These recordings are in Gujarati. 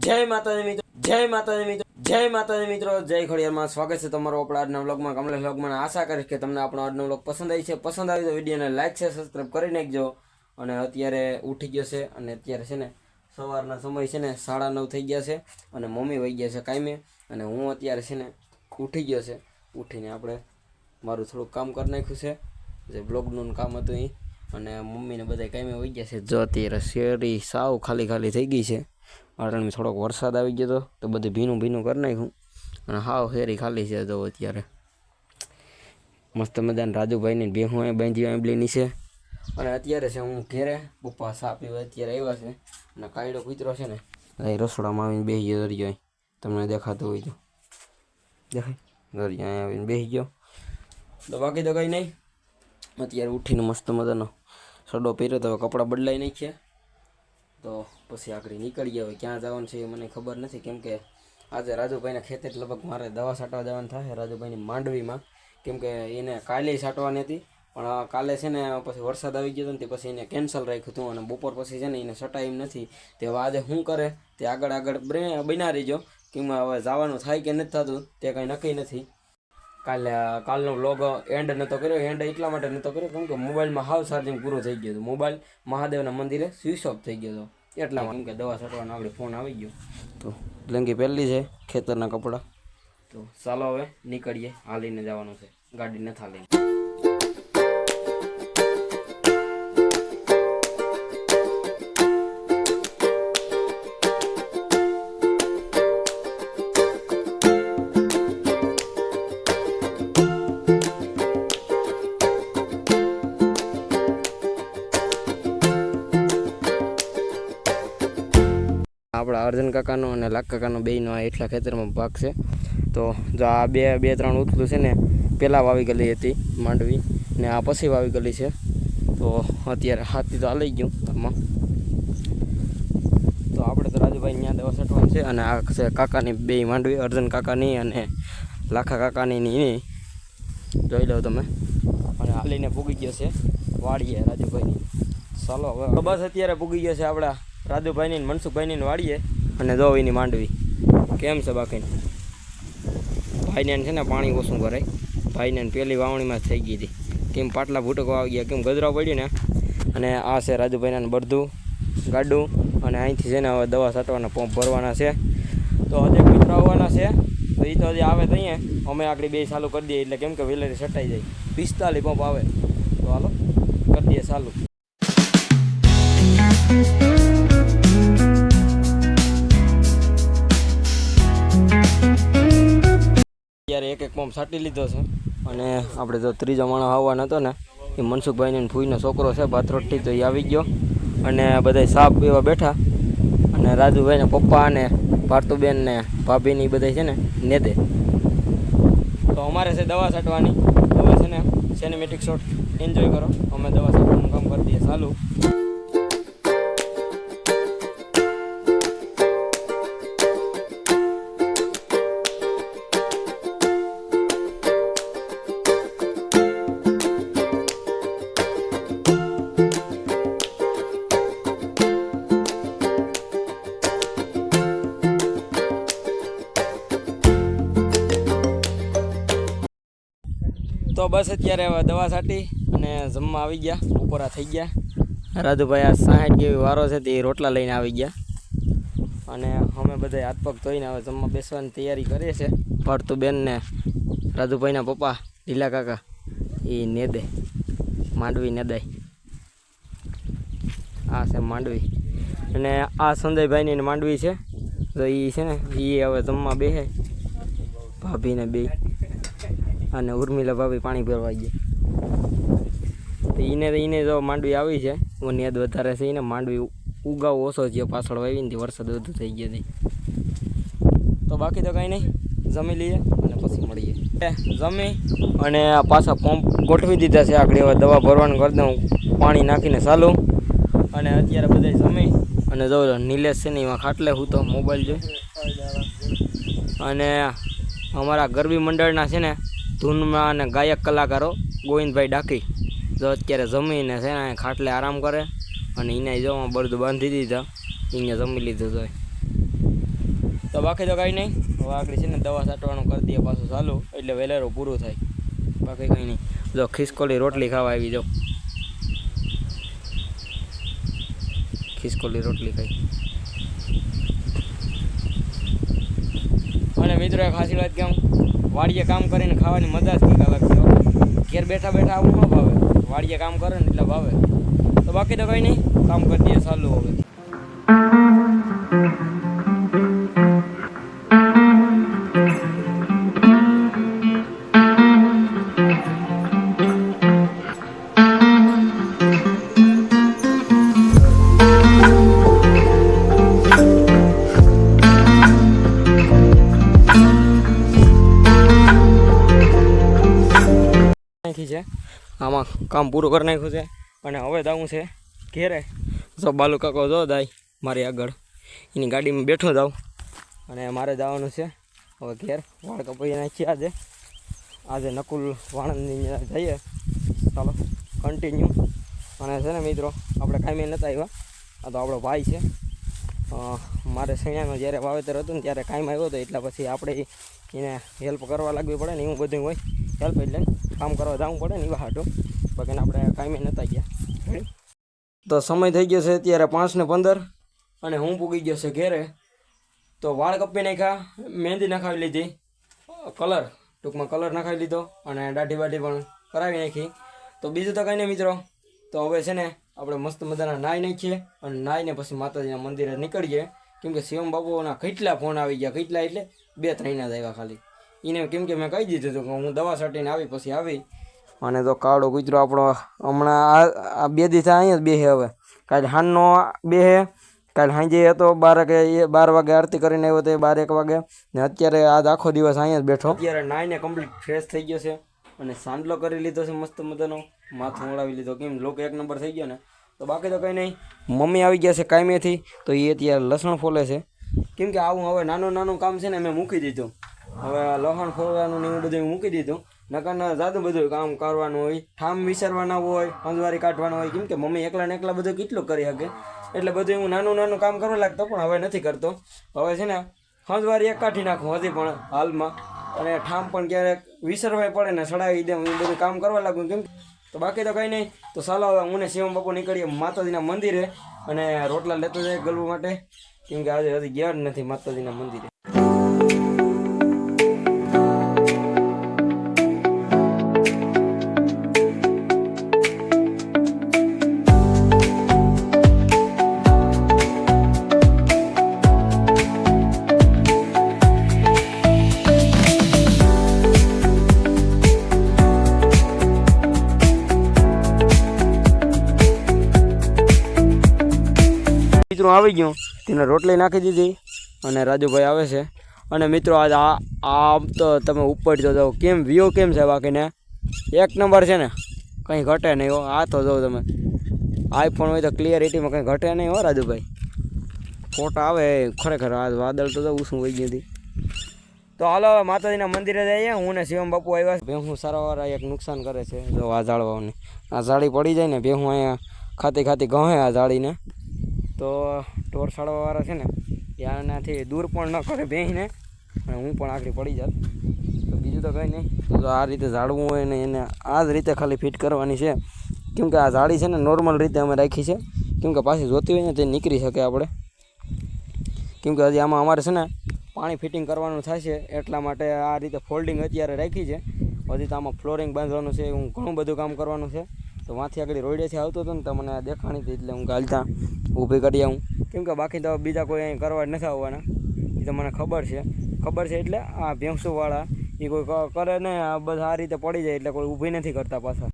જય માતાજી મિત્રો, જય માતાજી મિત્રો, જય માતાજી મિત્રો, જય ખોડિયારમાં સ્વાગત છે તમારો આપણા આજના વ્લોગમાં. કમલેશ વ્લોગમાં આશા કરીશ કે તમને આપણો આજનો વ્લોગ પસંદ આવી છે. પસંદ આવી તો વિડીયોને લાઈક છે સબસ્ક્રાઈબ કરી નાખજો. અને અત્યારે ઉઠી ગયો છે અને અત્યારે છે ને સવારના સમય છે ને સાડા નવ થઈ ગયા છે અને મમ્મી વહી ગયા છે કાયમે. અને હું અત્યારે છે ને ઉઠી ગયો છે. ઉઠીને આપણે મારું થોડુંક કામ કરી નાખ્યું છે. જે બ્લોગનું કામ હતું એ. અને મમ્મીને બધા કાંઈ વહી ગયા છે. જો અત્યારે શેરી સાવ ખાલી ખાલી થઈ ગઈ છે. અરણમાં થોડોક વરસાદ આવી ગયો હતો તો બધું ભીનું ભીનું કરી નાખ્યું. અને હાવ હેરી ખાલી છે તો અત્યારે. મસ્ત મજાને રાજુભાઈની બે હું બાંધી આંબલી નીચે. અને અત્યારે છે હું ઘેરે, પપ્પા સા પીવા અત્યારે આવ્યા છે. અને કાયડો કૂતરો છે ને રસોડામાં આવીને બેસી ગયો દરિયો. તમને દેખાતું હોય તો. દેખાય? દરિયા આવીને બેસી ગયો. તો બાકી તો કંઈ નહીં. અત્યારે ઉઠીને મસ્ત મજાનો સડો પહેર્યો તો કપડાં બદલાઈ નાખ્યા. તો પછી આગળ નીકળીએ હવે ક્યાં જવાનું છે એ મને ખબર નથી. કેમ કે આજે રાજુભાઈના ખેતર લગભગ મારે દવા છાંટવા જવાનું થાય રાજુભાઈની માંડવીમાં. કેમ કે એને કાલે છાંટવાની હતી. પણ કાલે છે ને પછી વરસાદ આવી ગયો હતો ને પછી એને કેન્સલ રાખ્યું હતું અને બપોર પછી છે ને એને સટાઈ નથી. તે હવે આજે શું કરે? તે આગળ આગળ બના રહીજો. કેમ હવે જવાનું થાય કે નથી થતું તે કંઈ નક્કી નથી. કાલે કાલનો વ્લોગ એન્ડ નહોતો કર્યો એન્ડ એટલા માટે નહોતો કર્યો કેમ કે મોબાઈલમાં હાવ ચાર્જિંગ પૂરું થઈ ગયો હતો. મોબાઈલ મહાદેવના મંદિરે સ્વિચ ઓફ થઈ ગયો હતો. એટલા કેમ કે દવા છાંટવાનો આપણે ફોન આવી ગયો. તો લંગી પહેલી છે ખેતરના કપડાં. તો ચાલો હવે નીકળીએ. હાલીને જવાનું છે. ગાડી નથી હાલીને અર્જુન કાકાનો અને લાખ કાકાનો બેયનો આ એટલા ખેતરમાં ભાગ છે. તો જો આ બે બે, ત્રણ ઉથલું છે ને પહેલાં વાવી ગયેલી હતી માંડવી ને આ પછી વાવી ગયેલી છે. તો અત્યારે હાથી તો હાલી ગયું આમાં તો આપણે તો રાજુભાઈ ત્યાં દવા છાંટવાની છે અને આ છે કાકાની બે માંડવી, અર્જુન કાકાની અને લાખા કાકાની ની જોઈ લો તમે. અને હાલીને પૂગી ગયો છે વાડીએ રાજુભાઈની. ચાલો હવે બસ અત્યારે પૂગી ગયો છે આપણા રાજુભાઈની મનસુખભાઈની વાડીએ. અને જો માંડવી. કેમ છે બાકી ભાઈને છે ને પાણી ઓછું કરાય ભાઈને પહેલી વાવણીમાં જ થઈ ગઈ હતી. કેમ પાટલા ભૂટકો આવી ગયા, કેમ ગદરા પડી ને. અને આ છે રાજુભાઈના ને ગાડું. અને અહીંથી છે ને હવે દવા છાંટવાના પંપ ભરવાના છે. તો હજી મિત્રો આવવાના છે. તો એ તો હજી આવે તો અહીંયા. અમે આગળ બે ચાલુ કરી દઈએ એટલે કેમ કે વેલેરી છટાઈ જાય. પિસ્તાલીસ પંપ આવે. તો હાલો, કરી દઈએ ચાલુ. અત્યારે એક એક પંપ છાંટી લીધો છે. અને આપણે જો ત્રીજો માણસ આવવાનો હતો ને, એ મનસુખભાઈને ફૂઈનો છોકરો છે ભાથરોટથી તો એ આવી ગયો. અને બધા સાપ પીવા બેઠા. અને રાજુભાઈને પપ્પા અને ભારતુબેન ને ભાભીની બધા છે ને નેદે તો અમારે છે દવા છાંટવાની હવે છે ને સિનેમેટિક શોટ એન્જોય કરો. અમે દવા છાંટવાનું કામ કરી દઈએ. ચાલુ. તો બસ અત્યારે હવે દવા છાંટી અને જમવા આવી ગયા. બપોરા થઈ ગયા. રાજુભાઈ આ સાઠ જેવી વારો છે તે રોટલા લઈને આવી ગયા. અને અમે બધા હાથ પગ ધોઈને હવે જમવા બેસવાની તૈયારી કરીએ છીએ. ભરતું બેનને રાધુભાઈના પપ્પા, લીલા કાકા, એ નેદે, માંડવી નેદાય. આ છે માંડવી. અને આ સંજયભાઈની માંડવી છે. તો એ છે ને એ હવે જમવા બેસે ભાભીને બે અને ઉર્મિલા ભાભી પાણી ભરવા ગયા. તો એને તો એને જો માંડવી આવી છે. વનિયાદ વધારે છે એને માંડવી ઉગાવ ઓછો છે પાછળ વાવીને વરસાદ વધુ થઈ ગયો હતી તો બાકી તો કાંઈ નહીં. જમી લઈએ અને પછી મળીએ. જમી અને પાછા પંપ ગોઠવી દીધા છે. આગળ હવે દવા ભરવાનું કરી દઉં. પાણી નાખીને ચાલુ. અને અત્યારે બધા જમી. અને જો નિલેશ છે ને એમાં ખાટલે હું તો મોબાઈલ જોઈ. અને અમારા ગરબી મંડળના છે ને ધૂનમાં અને ગાયક કલાકારો ગોવિંદભાઈ ડાકી, જો અત્યારે જમીને છે ને ખાટલે આરામ કરે અને એને જોવામાં બળદું બાંધી દીધા એને જમી લીધું તો તો બાકી તો કાંઈ નહીં આગળ છે ને દવા છાંટવાનું કરી દઈએ પાછું ચાલુ, એટલે વહેલેરું પૂરું થાય. બાકી કંઈ નહીં. જો ખિસકોલી રોટલી ખાવા આવી જાઓ ખિસકોલી રોટલી ખાઈ. અને મિત્રો, એક ખાસી વાત કેમ વાડીએ કામ કરીને ખાવાની મજા જ કંઈક અલગ છે ઘેર બેઠા બેઠા આવું ન ભાવે. વાડીએ કામ કરે ને એટલે ભાવે. તો બાકી તો કંઈ નહીં, કામ કરી દઈએ, ચાલુ હવે. નાખી છે. આમાં કામ પૂરું કરી નાખ્યું છે. અને હવે જાઉં છે ઘેરે. જો બાલુ કાકો જો દાય મારી આગળ. એની ગાડીમાં બેઠો જાઉં અને મારે જવાનું છે. હવે ઘેર વાળ કપાઈ નાખીએ આજે. આજે નકુલ વાણંદની જઈએ. ચાલો કન્ટિન્યુ અને છે ને મિત્રો, આપણે કાંઈ નહોતા આવ્યા આ તો આપણો ભાઈ છે. મારે સૈયાનો જ્યારે વાવેતર હતું ને ત્યારે કાંઈ આવ્યો હતો એટલે પછી આપણે એને હેલ્પ કરવા લાગવી પડે ને એવું બધું હોય. હેલ્પ એટલે કામ કરવા જવું પડે ને એવા હાટું. બાકી આપણે કાંઈ નહોતા ગયા. તો સમય થઈ ગયો છે અત્યારે પાંચ ને પંદર અને હું પૂગી ગયો છે ઘેરે. તો વાળ કપી નાખ્યા, મહેંદી નખાવી લીધી, કલર, ટૂંકમાં કલર નખાવી લીધો અને દાઢી બાઢી પણ કરાવી નાખી. તો બીજું તો કંઈ નહીં મિત્રો. તો હવે છે ને આપણે મસ્ત મજાના નાહી નાખીએ અને નાહીને પછી માતાજીના મંદિરે નીકળીએ. કેમ કે શિવમ બાબુના કેટલા ફોન આવી ગયા, કેટલા એટલે બે ત્રણ જ આવ્યા ખાલી. એને કેમ કે મેં કહી દીધું હતું કે હું દવા છાંટીને આવી પછી આવી. અને તો કાળો કૂતરો આપણો હમણાં આ બે દિવસ અહીંયા જ બેહે હવે. કાલે હાનનો બેહે, કાલે સાંજે હતો બાર કે બાર વાગે આરતી કરીને આવ્યો તો એ બાર એક વાગે. ને અત્યારે આજ આખો દિવસ અહીંયા જ બેઠો. અત્યારે નાઈને કમ્પ્લીટ ફ્રેશ થઈ ગયો છે. અને સાંડલો કરી લીધો છે મસ્ત મજાનો. માથું ઓળાવી લીધો. કેમ લોકો એક નંબર થઈ ગયો ને. તો બાકી તો કંઈ નહીં. મમ્મી આવી ગયા છે કાયમેથી. તો એ અત્યારે લસણ ફોલે છે. કેમ કે આવું હવે નાનું નાનું કામ છે ને મેં મૂકી દીધું. હવે આ ફોરવાનું ને એવું બધું મૂકી દીધું. નકર જાદુ બધું કામ કરવાનું હોય, ઠામ વિસરવાના હોય પંજવારી કાઢવાના હોય, કેમ કે મમ્મી એકલા ને એકલા બધું કેટલું કરી શકે? એટલે બધું હું નાનું નાનું કામ કરવા લાગતો, પણ હવે નથી કરતો. હવે છે ને, હંજવારી એક કાઢી નાખું હજી પણ હાલમાં. અને ઠામ પણ ક્યારેક વિસરવાય પડે ને સડાવી દે, હું બધું કામ કરવા લાગું કેમ તો બાકી તો કંઈ નહીં. તો ચાલો હવે હું ને શિવમ બાપુ નીકળીએ માતાજીના મંદિરે. અને રોટલા લેતો જાય ગલવું માટે. કેમ કે આજે હજી ગયા જ નથી માતાજીના મંદિરે. મિત્રો આવી ગયું. તેને રોટલી નાખી દીધી અને રાજુભાઈ આવે છે. અને મિત્રો આજ આ આમ તો તમે ઉપર જો જાઓ. કેમ વ્યૂ કેમ છે બાકીને? એક નંબર છે ને. કંઈ ઘટે નહીં હો. આ તો જાઓ તમે. આઈફોન હોય તો ક્લિયરિટીમાં કંઈ ઘટે નહીં હો રાજુભાઈ. ફોટા આવે ખરેખર. આ વાદળ તો શું વહી ગઈ હતી. તો હાલો હવે માતાજીના મંદિરે જઈએ. હું ને શિવમ બાપુ આવ્યા ભેહું સારા એક નુકસાન કરે છે. જો આ ઝાડવાઓને. આ ઝાડી પડી જાય ને ભેહું અહીંયા ખાતી ખાતી ગહે આ ઝાડીને. તો ટોર સાડવાવાળા છે ને, એ દૂર પણ ન કરે બેહીને. અને હું પણ આખરી પડી જાત તો બીજું તો કંઈ નહીં. તો આ રીતે ઝાડવું હોય ને એને આ જ રીતે ખાલી ફિટ કરવાની છે. કેમકે આ ઝાડી છે ને નોર્મલ રીતે અમે રાખી છે. કેમકે પાછી જોતી હોય ને તે નીકળી શકે આપણે. કેમકે હજી આમાં અમારે છે ને પાણી ફિટિંગ કરવાનું છે, એટલા માટે આ રીતે ફોલ્ડિંગ અત્યારે રાખી છે. હજી તો આમાં ફ્લોરિંગ બાંધવાનું છે હું ઘણું બધું કામ કરવાનું છે. તો વાંથી આગળ રોડેથી આવતો હતો ને તમને દેખાણી હતી એટલે હું ગાલતા ઊભી કરી આવું. કેમ કે બાકી તો બીજા કોઈ અહીં કરવા જ નથી આવવાના. એ તો મને ખબર છે. ખબર છે એટલે આ ભેંસુવાળા એ કોઈ કરે ને, આ બધા આ રીતે પડી જાય એટલે કોઈ ઊભી નથી કરતા પાછા.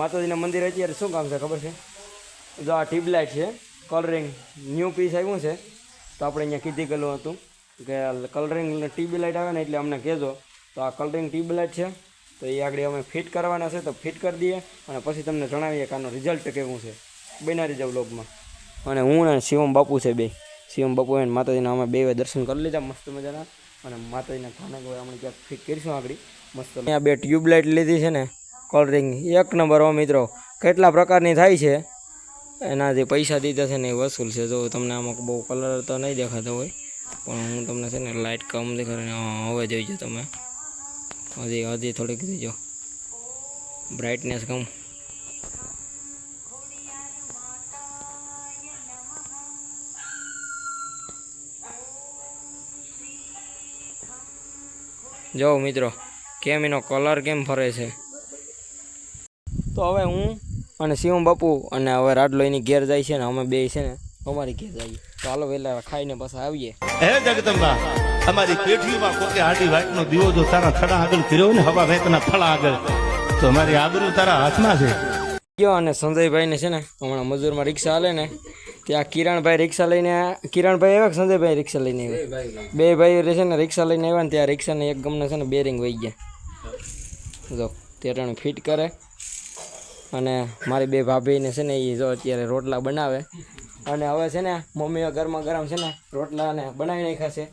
માતાજીના મંદિરે અત્યારે શું કામ છે ખબર છે? જો આ ટ્યુબલાઇટ છે કલરિંગ ન્યૂ પીસ આવ્યું છે, તો આપણે અહીંયા કીધી ગયેલું હતું. કે કલરિંગ ટ્યુબલાઇટ આવે ને એટલે અમને કહેજો, તો આ કલરિંગ ટ્યુબલાઇટ છે, તો એ આગળ અમે ફિટ કરવાના છે, તો ફિટ કરી દઈએ અને પછી તમને જણાવીએ કે આનું રિઝલ્ટ કેવું છે. બનાવી જાવ બ્લોગમાં અને હું ને શિવમ બાપુ છે બે. શિવમ બાપુ અને માતાજીના અમે બે દર્શન કરી લીધા, મસ્ત મજાના. અને માતાજીના થાને કોઈ આપણે ક્યાંક ફિટ કરીશું આગળ. મસ્ત અહીંયા બે ટ્યુબલાઇટ લીધી છે ને કલરિંગ એક નંબર હો મિત્રો. કેટલા પ્રકારની થાય છે? એના જે પૈસા દીધા છે ને એ વસૂલ છે. જો તમને આમાં બહુ કલર તો નહીં દેખાતો હોય. પણ હું તમને છે ને લાઇટ કમ દેખાડે હવે જોઈજો તમે. હજી હજી થોડીક જોઈજો બ્રાઇટનેસ કમ. જો મિત્રો, કેમ એનો કલર કેમ ફરે છે? તો હવે હું અને શિવમ બાપુ અને હવે રાડલો એની ઘેર જાય છે ને, અમે બે છે ને, અમારી ઘેર જઈએ. તો વેલા ખાઈને બસ આવીએ. હે જગદંબા અમારી પેઢીમાં કોકે આડી વાટનો દીવો જો તારા થડા આગળ કર્યો ને હવા વેતના ફળા આગળ તો અમારી આબરૂ તારા હાથમાં છે. ગયો અને સંજયભાઈને છે ને હમણાં મજૂરમાં રિક્ષા હાલે ને ત્યાં કિરણભાઈ રિક્ષા લઈને કિરણભાઈ આવ્યા કે સંજયભાઈ રિક્ષા લઈને આવ્યા? બે ભાઈ છે ને રિક્ષા લઈને આવ્યા ને ત્યાં રિક્ષાને એક ગમને છે ને બેરિંગ વહી ગયા. જો તેરણ ફિટ કરે. અને મારી બે ભાભીને છે ને એ જો અત્યારે રોટલા બનાવે. અને હવે છે ને મમ્મીઓ ગરમા ગરમ છે ને, રોટલાને બનાવી નાખ્યા છે.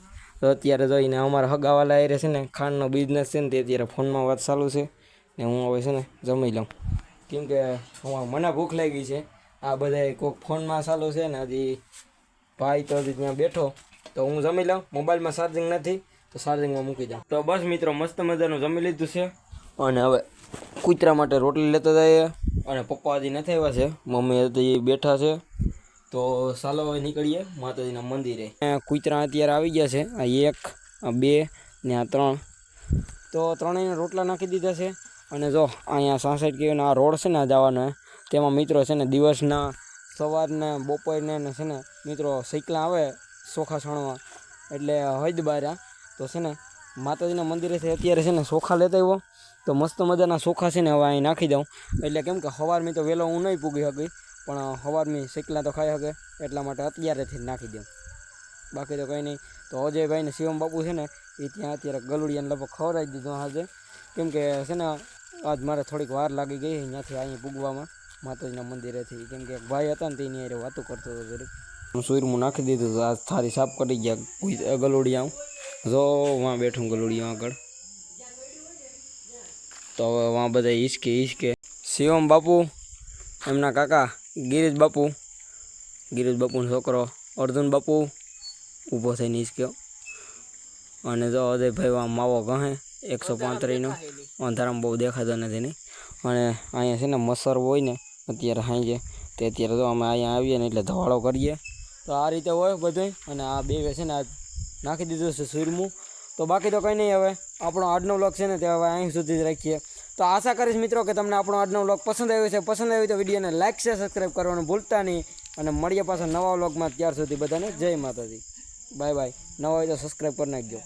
તો અત્યારે જોઈને અમારા હગાવાલા એ છે ને, ખાંડનો બિઝનેસ છે ને, તે અત્યારે ફોનમાં વાત ચાલુ છે. ને હું હવે છે ને, જમી લઉં. કેમ કે મને ભૂખ લાગી છે. આ બધા કોઈક ફોનમાં ચાલુ છે ને, હજી ભાઈ તો હજી ત્યાં બેઠો. તો હું જમી લઉં, મોબાઈલમાં ચાર્જિંગ નથી, તો ચાર્જિંગમાં મૂકી દઉં. તો બસ મિત્રો, મસ્ત મજાનું જમી લીધું છે. અને હવે કૂતરા માટે રોટલી લેતા જઈએ. અને પપ્પા હજી નથી આવ્યા છે. મમ્મી હજી બેઠા છે. તો ચાલો હવે નીકળીએ માતાજીના મંદિરે. કૂતરા અત્યારે આવી ગયા છે. આ એક, આ બે ને આ ત્રણ. તો ત્રણેયને રોટલા નાખી દીધા છે. અને જો અહીંયા સાસઠ કહેવાય આ રોડ છે ને જવાનો તેમાં મિત્રો છે ને દિવસના, સવારને, બપોરને ને છે ને મિત્રો સૈકલા આવે ચોખા છણવા. એટલે હૈદ તો છે ને માતાજીના મંદિરેથી અત્યારે છે ને ચોખા લેતા આવ્યો. તો મસ્ત મજાના ચોખા છે ને હવે અહીં નાખી દઉં. એટલે કેમ કે સવારમાં તો વહેલો હું નહીં પૂગી શકી પણ સવારમાં શેકલા તો ખાઈ શકે એટલા માટે અત્યારેથી જ નાખી દઉં. બાકી તો કંઈ નહીં. તો અજયભાઈ ને શિવમ બાપુ છે ને, એ ત્યાં અત્યારે ગલુડિયાને લગભગ ખવડાવી દીધું આજે. કેમ કે છે ને, આજ મારે થોડીક વાર લાગી ગઈ ત્યાંથી અહીં પૂગવામાં, માતાજીના મંદિરેથી. કેમ કે એક ભાઈ હતા ને તેની હારે વાતો કરતો હતો જરીક હું સુરમું નાખી દીધું તો આ થારી સાફ કરી ગયા કોઈ ગલુડિયા જો વાં બેઠું ગલુડિયા આગળ. તો હવે વાં બધા હિસકે હિસકે શિવમ બાપુ એમના કાકા ગિરીશ બાપુ, ગિરીશ બાપુનો છોકરો અર્જુન બાપુ ઊભો થઈને હિસક્યો અને જો અજયભાઈ આ માવો ગહે, એકસો પાંત્રીસનો, અંધારામાં બહુ દેખાતો નથી નહીં અને અહીંયા છે ને મસર હોય ને, અત્યારે સાંજે તે અત્યારે જો અમે અહીંયા આવીએ ને એટલે ધવાળો કરીએ. તો આ રીતે હોય બધું અને આ બે છે ને આ નાખી દીધું છે સુરમું. તો બાકી તો કંઈ નહીં હવે, આપણો આજનો બ્લોગ છે ને તે હવે અહીં સુધી જ રાખીએ. તો આશા કરીશ મિત્રો કે તમને આપણો આજનો વ્લોગ પસંદ આવ્યો છે. પસંદ આવ્યો તો વિડીયોને લાઇક છે સબસ્ક્રાઈબ કરવાનું ભૂલતા નહીં. અને મળીએ પાછા નવા વ્લોગમાં ત્યાર સુધી બધાને જય માતાજી. બાય બાય નવા હોય તો સબસ્ક્રાઈબ કરી નાખજો.